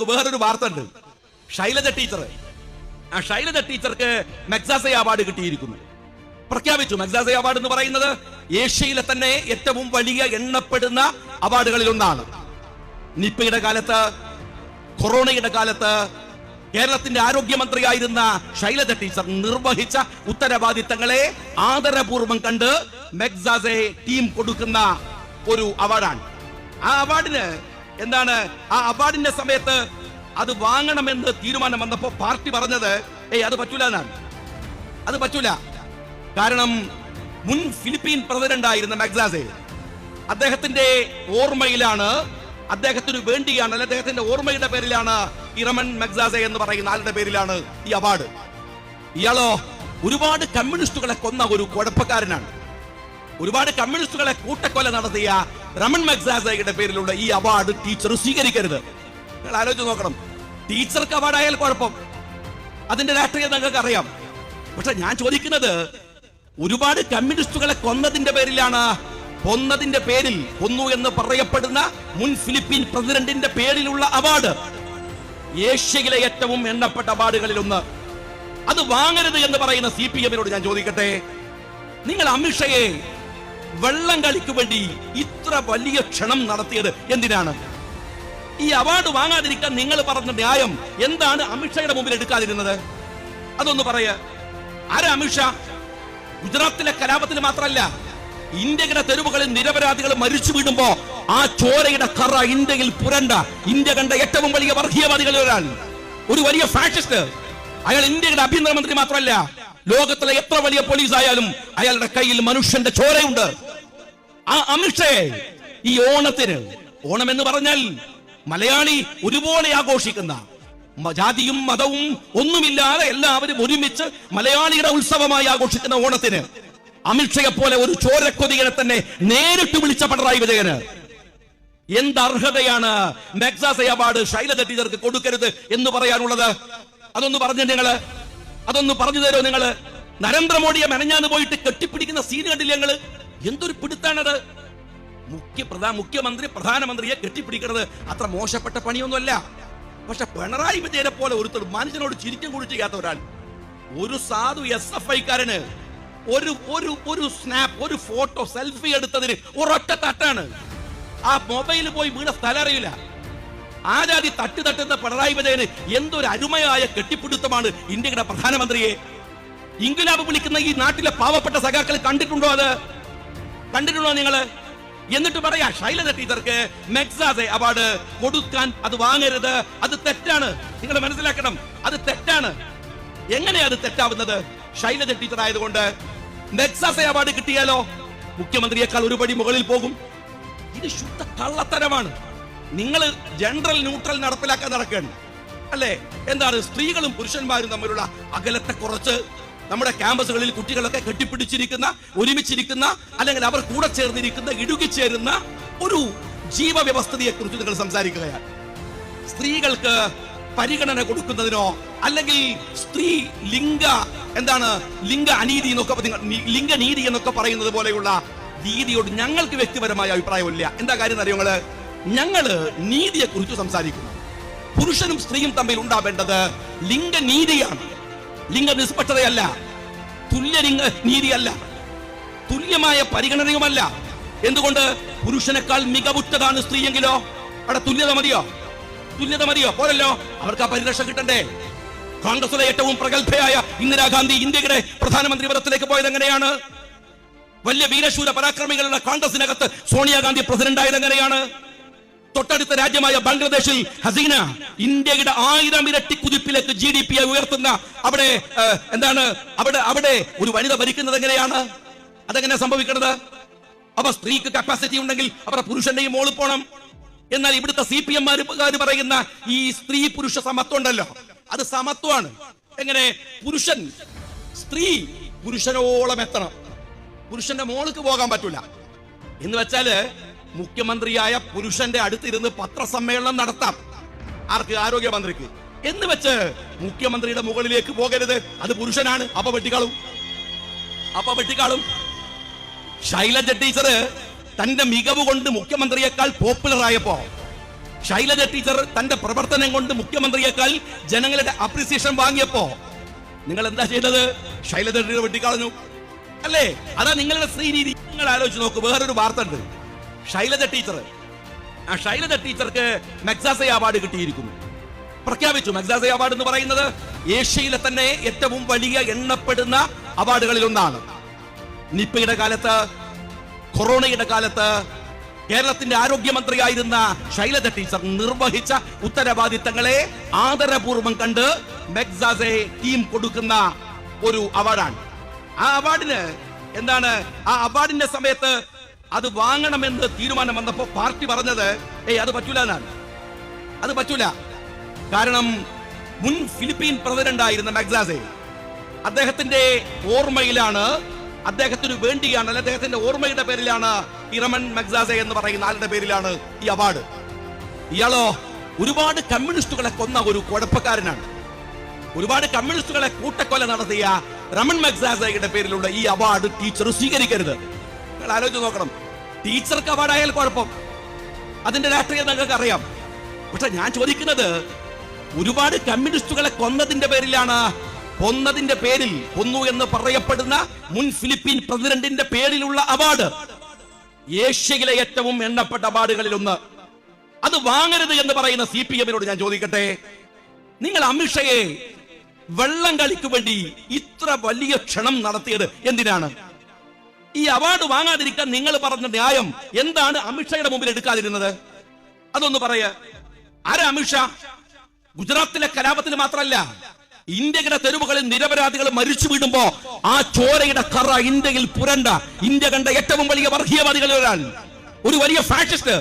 നമുക്ക് വേറൊരു വാർത്ത ഉണ്ട് ശൈലജ ടീച്ചർ ആ ശൈലജ ടീച്ചർക്ക് മെക്സാസെ അവാർഡ് കിട്ടിയിരിക്കുന്നു. പ്രഖ്യാപിച്ചു മെക്സാസെ അവാർഡ് എന്ന് പറയുന്നത് ഏഷ്യയിലെ തന്നെ ഏറ്റവും വലിയ എണ്ണപ്പെടുന്ന അവാർഡുകളിൽ ഒന്നാണ് നിപ്പയുടെ കാലത്ത് കൊറോണയുടെ കാലത്ത് കേരളത്തിന്റെ ആരോഗ്യമന്ത്രിയായിരുന്ന ശൈലജ ടീച്ചർ നിർവഹിച്ച ഉത്തരവാദിത്തങ്ങളെ ആദരപൂർവം കണ്ട് മെക്സാസെ ടീം കൊടുക്കുന്ന ഒരു അവാർഡാണ്. ആ അവാർഡിന് എന്താണ് ആ അവാർഡിന്റെ സമയത്ത് അത് വാങ്ങണമെന്ന് തീരുമാനം വന്നപ്പോ പാർട്ടി പറഞ്ഞത് ഏയ് അത് പറ്റൂല എന്നാണ്. അത് പറ്റൂല. കാരണം മുൻ ഫിലിപ്പീൻ പ്രസിഡന്റ് ആയിരുന്ന അദ്ദേഹത്തിന്റെ ഓർമ്മയിലാണ് അദ്ദേഹത്തിന് വേണ്ടിയാണ് അല്ലെ അദ്ദേഹത്തിന്റെ ഓർമ്മയുടെ പേരിലാണ് ഇറമൻ മെക്സാസെ എന്ന് പറയുന്ന ആളുടെ പേരിലാണ് ഈ അവാർഡ്. ഇയാളോ ഒരുപാട് കമ്മ്യൂണിസ്റ്റുകളെ കൊന്ന ഒരു കുഴപ്പക്കാരനാണ്. ഒരുപാട് കമ്മ്യൂണിസ്റ്റുകളെ കൂട്ടക്കൊല നടത്തിയ റമൺ മെക്സാസയുടെ പേരിലുള്ള ഈ അവാർഡ് ടീച്ചർ സ്വീകരിക്കരുത്. നിങ്ങൾ ആലോചിച്ച് നോക്കണം. ടീച്ചർക്ക് അവാർഡായാൽ കുഴപ്പം. അതിന്റെ രാഷ്ട്രീയം നിങ്ങൾക്ക് അറിയാം പക്ഷെ ഞാൻ ചോദിക്കുന്നത് ഒരുപാട് കമ്മ്യൂണിസ്റ്റുകളെ കൊന്നതിന്റെ പേരിലാണ്. കൊന്നതിന്റെ പേരിൽ കൊന്നു എന്ന് പറയപ്പെടുന്ന മുൻ ഫിലിപ്പീൻ പ്രസിഡന്റിന്റെ പേരിലുള്ള അവാർഡ്. ഏഷ്യയിലെ ഏറ്റവും എണ്ണപ്പെട്ട അവാർഡുകളിൽ ഒന്ന്. അത് വാങ്ങരുത് എന്ന് പറയുന്ന സി പി എമ്മിനോട് ഞാൻ ചോദിക്കട്ടെ? നിങ്ങൾ അമിത്ഷയെ വെള്ളം കളിക്ക് വേണ്ടി ഇത്ര വലിയ ക്ഷണം നടത്തിയത് എന്തിനാണ്? ഈ അവാർഡ് വാങ്ങാതിരിക്കാൻ നിങ്ങൾ പറഞ്ഞ ന്യായം എന്താണ് അമിത്ഷയുടെ മുമ്പിൽ എടുക്കാതിരുന്നത്? അതൊന്ന് പറയ. ആരാ അമിത്ഷാ? ഗുജറാത്തിലെ കലാപത്തിൽ മാത്രമല്ല ഇന്ത്യയുടെ തെരുവുകളിൽ നിരപരാധികൾ മരിച്ചു വീടുമ്പോ ആ ചോരയുടെ കറ ഇന്ത്യയിൽ പുരണ്ട ഇന്ത്യ കണ്ട ഏറ്റവും വലിയ വർഗീയവാദികളിൽ ഒരാൾ ഒരു വലിയ ഫാഷിസ്റ്റ് അയാൾ ഇന്ത്യയുടെ ആഭ്യന്തരമന്ത്രി മാത്രമല്ല ലോകത്തിലെ എത്ര വലിയ പോലീസ് ആയാലും അയാളുടെ കയ്യിൽ മനുഷ്യന്റെ ചോരയുണ്ട്. ആ അമിഷേ ഈ ഓണത്തിന് ഓണം എന്ന് പറഞ്ഞാൽ മലയാളി ഒരുപോലെ ആഘോഷിക്കുന്ന ജാതിയും മതവും ഒന്നുമില്ലാതെ എല്ലാവരും ഒരുമിച്ച് മലയാളിയുടെ ഉത്സവമായി ആഘോഷിക്കുന്ന ഓണത്തിന് അമിത്ഷയെ പോലെ ഒരു ചോരക്കൊതികനെ തന്നെ നേരിട്ട് വിളിച്ച പിണറായി വിജയന്. എന്ത് അർഹതയാണ് മെക്സാസ് അവാർഡ് ശൈലജ ടീച്ചർക്ക് കൊടുക്കരുത് എന്ന് പറയാനുള്ളത്? അതൊന്ന് പറഞ്ഞു നിങ്ങൾ. അതൊന്ന് പറഞ്ഞു തരോ നിങ്ങൾ? നരേന്ദ്രമോദിയെ മെനഞ്ഞാന്ന് പോയിട്ട് കെട്ടിപ്പിടിക്കുന്ന സീൻ കണ്ടില്ല ഞങ്ങൾ എന്തൊരു പിടുത്താണത്? മുഖ്യ പ്രധാന മുഖ്യമന്ത്രി പ്രധാനമന്ത്രിയെ കെട്ടിപ്പിടിക്കുന്നത് അത്ര മോശപ്പെട്ട പണിയൊന്നുമല്ല. പക്ഷെ പിണറായി വിജയനെ പോലെ ഒരുത്തർ മനുഷ്യനോട് ചിരിക്കും കൂടി ചെയ്യാത്ത ഒരാൾ. ഒരു സാധു എസ് എഫ് ഐക്കാരന് ഒരു ഒരു ഒരു സ്നാപ്പ് ഒരു ഫോട്ടോ സെൽഫി എടുത്തതിന് ഒരൊറ്റ തട്ടാണ്. ആ മൊബൈൽ പോയി വീണ സ്ഥലം അറിയില്ല. ആരാധി തട്ടി തട്ടുന്ന പിണറായി വിജയന് എന്തൊരു അരുമയായ കെട്ടിപ്പിടുത്തമാണ് ഇന്ത്യയുടെ പ്രധാനമന്ത്രിയെ. ഇംഗുലാബ് വിളിക്കുന്ന ഈ നാട്ടിലെ പാവപ്പെട്ട സഖാക്കൾ കണ്ടിട്ടുണ്ടോ അത്? കണ്ടിട്ടുണ്ടോ നിങ്ങൾ? എന്നിട്ട് പറയാ ശൈലജ ടീച്ചർക്ക് മെക്സാസെ അവാർഡ് കൊടുക്കാൻ അത് വാങ്ങരുത്. അത് തെറ്റാണ്. നിങ്ങൾ മനസ്സിലാക്കണം അത് തെറ്റാണ്. എങ്ങനെയാ അത് തെറ്റാവുന്നത്? ശൈലജ ടീച്ചർ ആയതുകൊണ്ട് മെക്സാസെ അവാർഡ് കിട്ടിയാലോ? മുഖ്യമന്ത്രിയേക്കാൾ ഒരുപടി മുകളിൽ പോകും. ഇത് ശുദ്ധ കള്ളത്തരമാണ്. നിങ്ങൾ ജനറൽ ന്യൂട്രൽ നടപ്പിലാക്കാൻ നടക്കുകയാണ് അല്ലേ? എന്താണ്? സ്ത്രീകളും പുരുഷന്മാരും തമ്മിലുള്ള അകലത്തെ കുറച്ച് നമ്മുടെ ക്യാമ്പസുകളിൽ കുട്ടികളൊക്കെ കെട്ടിപ്പിടിച്ചിരിക്കുന്ന ഒരുമിച്ചിരിക്കുന്ന അല്ലെങ്കിൽ അവർ കൂടെ ചേർന്നിരിക്കുന്ന ഇടുകിച്ചേരുന്ന ഒരു ജീവവ്യവസ്ഥതയെ കുറിച്ച് നിങ്ങൾ സംസാരിക്കുകയാണ്. സ്ത്രീകൾക്ക് പരിഗണന കൊടുക്കുന്നതിനോ അല്ലെങ്കിൽ സ്ത്രീ ലിംഗ എന്താണ്? ലിംഗ അനീതി എന്നൊക്കെ ലിംഗനീതി എന്നൊക്കെ പറയുന്നത് പോലെയുള്ള രീതിയോട് ഞങ്ങൾക്ക് വ്യക്തിപരമായ അഭിപ്രായമില്ല. എന്താ കാര്യം അറിയോ നിങ്ങൾ? ഞങ്ങൾ നീതിയെ കുറിച്ച് സംസാരിക്കുന്നു. പുരുഷനും സ്ത്രീയും തമ്മിൽ ഉണ്ടാവേണ്ടത് ലിംഗനീതിയാണ്. ലിംഗ നിഷ്പക്ഷതയല്ല തുല്യലിംഗ നീതിയല്ല തുല്യമായ പരിഗണനയുമല്ല. എന്തുകൊണ്ട്? പുരുഷനേക്കാൾ മികവുറ്റതാണ് സ്ത്രീയെങ്കിലോ? അവിടെ തുല്യത മതിയോ? തുല്യത മതിയോ? പോരല്ലോ അവർക്ക് ആ പരിരക്ഷ കിട്ടണ്ടേ? കോൺഗ്രസിലെ ഏറ്റവും പ്രഗത്ഭയായ ഇന്ദിരാഗാന്ധി ഇന്ത്യയുടെ പ്രധാനമന്ത്രി പദത്തിലേക്ക് പോയത് എങ്ങനെയാണ്? വലിയ വീരശൂര പരാക്രമികളുടെ കോൺഗ്രസിനകത്ത് സോണിയാഗാന്ധി പ്രസിഡന്റ് ആയത് എങ്ങനെയാണ്? തൊട്ടടുത്ത രാജ്യമായ ബംഗ്ലാദേശിൽ ഹസീന ഇന്ത്യയുടെ ആയിരം ഇരട്ടി കുതിപ്പിലേക്ക് ജി ഡി പി ഉയർത്തുന്ന അവിടെ എന്താണ് അവിടെ അവിടെ ഒരു വനിത ഭരിക്കുന്നത് എങ്ങനെയാണ്? അതെങ്ങനെ സംഭവിക്കുന്നത് അപ്പൊ സ്ത്രീക്ക് കപ്പാസിറ്റി ഉണ്ടെങ്കിൽ അവരുടെ പുരുഷന്റെയും മോൾ പോണം. എന്നാൽ ഇവിടുത്തെ സി പി എം പറയുന്ന ഈ സ്ത്രീ പുരുഷ സമത്വം ഉണ്ടല്ലോ. അത് സമത്വമാണ്. എങ്ങനെ? പുരുഷൻ സ്ത്രീ പുരുഷനോളം എത്തണം. പുരുഷന്റെ മോൾക്ക് പോകാൻ പറ്റൂല. എന്ന് വെച്ചാൽ മുഖ്യമന്ത്രിയായ പുരുഷന്റെ അടുത്തിരുന്ന് പത്രസമ്മേളനം നടത്താം. ആർക്ക്? ആരോഗ്യമന്ത്രിക്ക്. എന്ന് വെച്ച് മുഖ്യമന്ത്രിയുടെ മുകളിലേക്ക് പോകരുത്. അത് പുരുഷനാണ്. അപ്പൊ വെട്ടിക്കാളും. അപ്പൊ വെട്ടിക്കാളും. ശൈലജ ടീച്ചർ തന്റെ മികവ് കൊണ്ട് മുഖ്യമന്ത്രിയേക്കാൾ പോപ്പുലർ ആയപ്പോ ശൈലജ ടീച്ചർ തന്റെ പ്രവർത്തനം കൊണ്ട് മുഖ്യമന്ത്രിയേക്കാൾ ജനങ്ങളുടെ അപ്രിസിയേഷൻ വാങ്ങിയപ്പോ നിങ്ങൾ എന്താ ചെയ്തത്? ശൈലജ ടീച്ചർ വെട്ടിക്കളഞ്ഞു. അല്ലേ? അതാ നിങ്ങളുടെ ശ്രീരീതി നിങ്ങൾ ആലോചിച്ച് നോക്ക്. വേറൊരു വാർത്ത ഉണ്ട്. ശൈലജ ടീച്ചർ. ആ ശൈലജ ടീച്ചർക്ക് മെക്സാസെ അവാർഡ് കിട്ടിയിരിക്കുന്നു. പ്രഖ്യാപിച്ചു മെക്സാസെ അവാർഡ് എന്ന് പറയുന്നത് ഏഷ്യയിലെ തന്നെ ഏറ്റവും വലിയ എണ്ണപ്പെടുന്ന അവാർഡുകളിൽ ഒന്നാണ്. നിപ്പയുടെ കാലത്ത് കൊറോണയുടെ കാലത്ത് കേരളത്തിന്റെ ആരോഗ്യമന്ത്രിയായിരുന്ന ശൈലജ ടീച്ചർ നിർവഹിച്ച ഉത്തരവാദിത്തങ്ങളെ ആദരപൂർവം കണ്ട് മെക്സാസെ ടീം കൊടുക്കുന്ന ഒരു അവാർഡാണ്. ആ അവാർഡിന് എന്താണ്? ആ അവാർഡിന്റെ സമയത്ത് അത് വാങ്ങണമെന്ന് തീരുമാനം വന്നപ്പോ പാർട്ടി പറഞ്ഞത് ഏയ് അത് പറ്റൂല എന്നാണ്. അത് പറ്റൂല. കാരണം മുൻ ഫിലിപ്പീൻ പ്രസിഡന്റ് ആയിരുന്ന അദ്ദേഹത്തിന്റെ ഓർമ്മയിലാണ് അദ്ദേഹത്തിന് വേണ്ടിയാണ് അല്ലെ അദ്ദേഹത്തിന്റെ ഓർമ്മയുടെ പേരിലാണ് ഇറമൻ മെഗ്സാസെ എന്ന് പറയുന്ന ആളുടെ പേരിലാണ് ഈ അവാർഡ്. ഇയാളോ ഒരുപാട് കമ്മ്യൂണിസ്റ്റുകളെ കൊന്ന ഒരു കുഴപ്പക്കാരനാണ്. ഒരുപാട് കമ്മ്യൂണിസ്റ്റുകളെ കൂട്ടക്കൊല നടത്തിയ റമൺ മെക്സാസയുടെ പേരിലുള്ള ഈ അവാർഡ് ടീച്ചർ സ്വീകരിക്കരുത്. നിങ്ങൾ ആലോചിച്ച് നോക്കണം. ടീച്ചർക്ക് അവാർഡ് ആയാൽ കുഴപ്പം. അതിന്റെ രാഷ്ട്രീയം നിങ്ങൾക്ക് അറിയാം പക്ഷെ ഞാൻ ചോദിക്കുന്നത് ഒരുപാട് കമ്മ്യൂണിസ്റ്റുകളെ കൊന്നതിന്റെ പേരിലാണ്. കൊന്നതിന്റെ പേരിൽ കൊന്നു എന്ന് പറയപ്പെടുന്ന മുൻ ഫിലിപ്പീൻ പ്രസിഡന്റിന്റെ പേരിലുള്ള അവാർഡ്. ഏഷ്യയിലെ ഏറ്റവും എണ്ണപ്പെട്ട അവാർഡുകളിൽ ഒന്ന് അത് വാങ്ങരുത് എന്ന് പറയുന്ന സി പി എമ്മിനോട് ഞാൻ ചോദിക്കട്ടെ? നിങ്ങൾ അമിത്ഷയെ വെള്ളം കളിക്കു വേണ്ടി ഇത്ര വലിയ ക്ഷണം നടത്തിയത് എന്തിനാണ്? ഈ അവാർഡ് വാങ്ങാതിരിക്കാൻ നിങ്ങൾ പറഞ്ഞ ന്യായം എന്താണ് അമിത്ഷയുടെ മുമ്പിൽ എടുക്കാതിരുന്നത്? അതൊന്ന് പറയ. ആരാ അമിത്ഷാ? ഗുജറാത്തിലെ കലാപത്തിൽ മാത്രമല്ല ഇന്ത്യയുടെ തെരുവുകളിൽ നിരപരാധികൾ മരിച്ചു വീടുമ്പോ ആ ചോരയുടെ കറ ഇന്ത്യയിൽ പുരണ്ട ഇന്ത്യ കണ്ട ഏറ്റവും വലിയ വർഗീയവാദികളിൽ ഒരാൾ. ഒരു വലിയ ഫാഷിസ്റ്റ്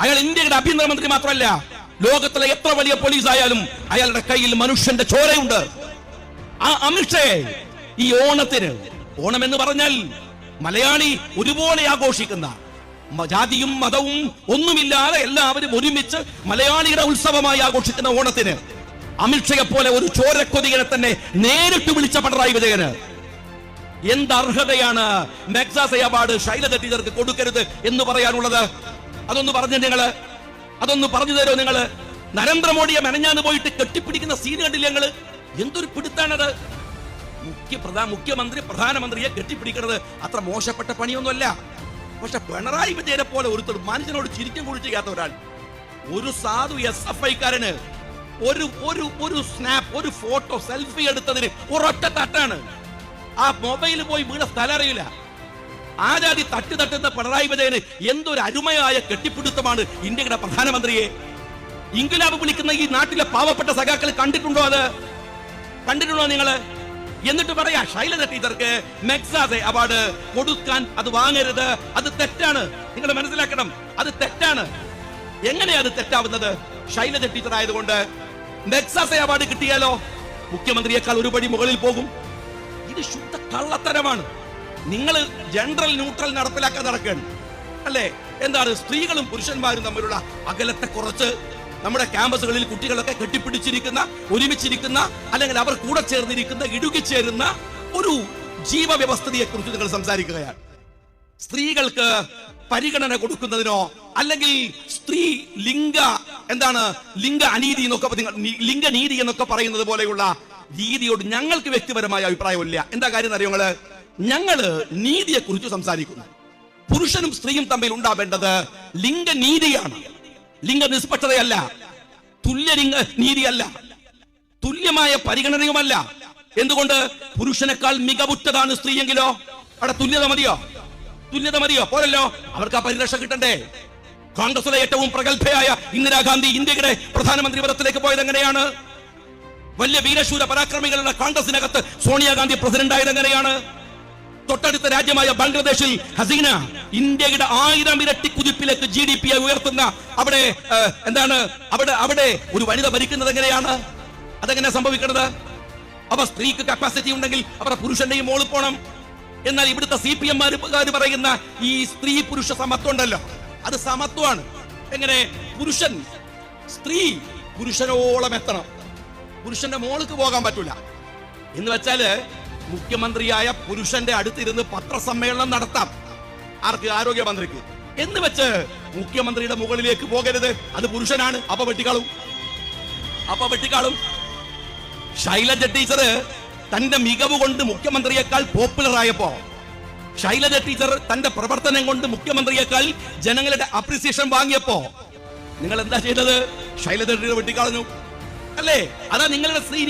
അയാൾ ഇന്ത്യയുടെ ആഭ്യന്തരമന്ത്രി മാത്രമല്ല ലോകത്തിലെ എത്ര വലിയ പോലീസ് ആയാലും അയാളുടെ കയ്യിൽ മനുഷ്യന്റെ ചോരയുണ്ട്. ആ അമിത്ഷയെ ഈ ഓണത്തിന് ഓണം എന്ന് പറഞ്ഞാൽ മലയാളി ഒരുപോലെ ആഘോഷിക്കുന്ന ജാതിയും മതവും ഒന്നുമില്ലാതെ എല്ലാവരും ഒരുമിച്ച് മലയാളിയുടെ ഉത്സവമായി ആഘോഷിക്കുന്ന ഓണത്തിന് അമിത്ഷയെ പോലെ ഒരു ചോരക്കൊതികനെ തന്നെ നേരിട്ട് വിളിച്ച പിണറായി വിജയന്. എന്ത് അർഹതയാണ് മെക്സാസെ അവാർഡ് ശൈലജ ടീച്ചർക്ക് കൊടുക്കരുത് എന്ന് പറയാനുള്ളത്? അതൊന്ന് പറഞ്ഞു നിങ്ങൾ അതൊന്ന് പറഞ്ഞു തരോ നിങ്ങൾ? നരേന്ദ്രമോദിയെ മെനഞ്ഞാന്ന് പോയിട്ട് കെട്ടിപ്പിടിക്കുന്ന സീൻ കണ്ടില്ല ഞങ്ങൾ എന്തൊരു പിടുത്താണത്? മുഖ്യ പ്രധാ മുഖ്യമന്ത്രി പ്രധാനമന്ത്രിയെ കെട്ടിപ്പിടിക്കുന്നത് അത്ര മോശപ്പെട്ട പണിയൊന്നുമല്ല. പക്ഷെ പിണറായി വിജയനെ പോലെ ഒരുത്തർ മനുഷ്യനോട് ചിരിക്കും കൂടി ചെയ്യാത്ത ഒരാൾ. ഒരു സാധു എസ് എഫ് ഐക്കാരന് ഒരു ഒരു ഒരു സ്നാപ്പ് ഒരു ഫോട്ടോ സെൽഫി എടുത്തതിന് ഒരൊറ്റ തട്ടാണ്. ആ മൊബൈൽ പോയി വീണ സ്ഥലം അറിയില്ല. ആ ജാതി തട്ട് തട്ടുന്ന പിണറായി വിജയന് എന്തൊരു അരുമയായ കെട്ടിപ്പിടുത്തമാണ് ഇന്ത്യയുടെ പ്രധാനമന്ത്രിയെ. ഇൻകുലാബ് വിളിക്കുന്ന ഈ നാട്ടിലെ പാവപ്പെട്ട സഖാക്കൾ കണ്ടിട്ടുണ്ടോ അത്? കണ്ടിട്ടുണ്ടോ നിങ്ങൾ? എന്നിട്ട് പറയാ ശൈലജ ടീച്ചർക്ക് മെക്സാസെ അവാർഡ് കൊടുക്കാൻ അത് വാങ്ങരുത്. അത് തെറ്റാണ്. നിങ്ങൾ മനസ്സിലാക്കണം അത് തെറ്റാണ്. എങ്ങനെയാ അത് തെറ്റാവുന്നത്? ശൈലജ ടീച്ചർ ആയതുകൊണ്ട് മെക്സാസെ അവാർഡ് കിട്ടിയാലോ? മുഖ്യമന്ത്രിയേക്കാൾ ഒരുപടി മുകളിൽ പോകും. ഇത് ശുദ്ധ കള്ളത്തരമാണ്. നിങ്ങൾ ജനറൽ ന്യൂട്രൽ നടപ്പിലാക്കാൻ നടക്കുകയാണ്. അല്ലേ? എന്താണ്? സ്ത്രീകളും പുരുഷന്മാരും തമ്മിലുള്ള അകലത്തെ കുറച്ച് നമ്മുടെ ക്യാമ്പസുകളിൽ കുട്ടികളൊക്കെ കെട്ടിപ്പിടിച്ചിരിക്കുന്ന ഒരുമിച്ചിരിക്കുന്ന അല്ലെങ്കിൽ അവർ കൂടെ ചേർന്നിരിക്കുന്ന ഇടുകിച്ചേരുന്ന ഒരു ജീവവ്യവസ്ഥയെ കുറിച്ച് നിങ്ങൾ സംസാരിക്കുകയാണ്. സ്ത്രീകൾക്ക് പരിഗണന കൊടുക്കുന്നതിനോ അല്ലെങ്കിൽ സ്ത്രീ ലിംഗ എന്താണ് ലിംഗ അനീതി എന്നൊക്കെ ലിംഗനീതി എന്നൊക്കെ പറയുന്നത് പോലെയുള്ള രീതിയോട് ഞങ്ങൾക്ക് വ്യക്തിപരമായ അഭിപ്രായമില്ല. എന്താ കാര്യം അറിയോ നിങ്ങൾ? ഞങ്ങൾ നീതിയെ കുറിച്ച് സംസാരിക്കുന്നു. പുരുഷനും സ്ത്രീയും തമ്മിൽ ഉണ്ടാവേണ്ടത് ലിംഗനീതിയാണ്. ലിംഗ നിഷ്പക്ഷതയല്ല. തുല്യലിംഗ നീതിയല്ല. തുല്യമായ പരിഗണനയുമല്ല. എന്തുകൊണ്ട്? പുരുഷനേക്കാൾ മികവുറ്റതാണ് സ്ത്രീയെങ്കിലോ? അവിടെ തുല്യത മതിയോ? തുല്യത മതിയോ? പോരല്ലോ. അവർക്ക് ആ പരിരക്ഷ കിട്ടണ്ടേ? കോൺഗ്രസിലെ ഏറ്റവും പ്രഗത്ഭയായ ഇന്ദിരാഗാന്ധി ഇന്ത്യയുടെ പ്രധാനമന്ത്രി പദത്തിലേക്ക് പോയത് എങ്ങനെയാണ്? വലിയ വീരശൂര പരാക്രമികളുടെ കോൺഗ്രസിനകത്ത് സോണിയാഗാന്ധി പ്രസിഡന്റ് ആയത് എങ്ങനെയാണ്? തൊട്ടടുത്ത രാജ്യമായ ബംഗ്ലാദേശിൽ ഹസീന ഇന്ത്യയുടെ ആയിരം ഇരട്ടി കുതിപ്പിലേക്ക് ജി ഡി പി ഉയർത്തുന്ന അവിടെ എന്താണ് അവിടെ അവിടെ ഒരു വനിത ഭരിക്കുന്നത് എങ്ങനെയാണ്? അതെങ്ങനെ സംഭവിക്കുന്നത്? അവ സ്ത്രീക്ക് കപ്പാസിറ്റി ഉണ്ടെങ്കിൽ അവരുടെ പുരുഷന്റെയും മോൾ പോണം. എന്നാൽ ഇവിടുത്തെ സി പി എം പറയുന്ന ഈ സ്ത്രീ പുരുഷ സമത്വം ഉണ്ടല്ലോ. അത് സമത്വമാണ്. എങ്ങനെ? പുരുഷൻ സ്ത്രീ പുരുഷനോളം എത്തണം. പുരുഷന്റെ മോൾക്ക് പോകാൻ പറ്റൂല. എന്ന് വെച്ചാൽ മുഖ്യമന്ത്രിയായ പുരുഷന്റെ അടുത്തിരുന്ന് പത്രസമ്മേളനം നടത്താം. ആർക്ക്? ആരോഗ്യമന്ത്രിക്ക്. എന്ന് വെച്ച് മുഖ്യമന്ത്രിയുടെ മുകളിലേക്ക് പോകരുത്. അത് പുരുഷനാണ്. അപ്പൊ വെട്ടിക്കാളും. അപ്പൊ വെട്ടിക്കാളും. ശൈലജ ടീച്ചർ തന്റെ മികവ് കൊണ്ട് മുഖ്യമന്ത്രിയേക്കാൾ പോപ്പുലർ ആയപ്പോ ശൈലജ ടീച്ചർ തന്റെ പ്രവർത്തനം കൊണ്ട് മുഖ്യമന്ത്രിയേക്കാൾ ജനങ്ങളുടെ അപ്രിസിയേഷൻ വാങ്ങിയപ്പോ നിങ്ങൾ എന്താ ചെയ്തത്? ശൈലജ ടീച്ചർ വെട്ടിക്കളഞ്ഞു അല്ലേ? അതാ നിങ്ങളുടെ ശ്രീ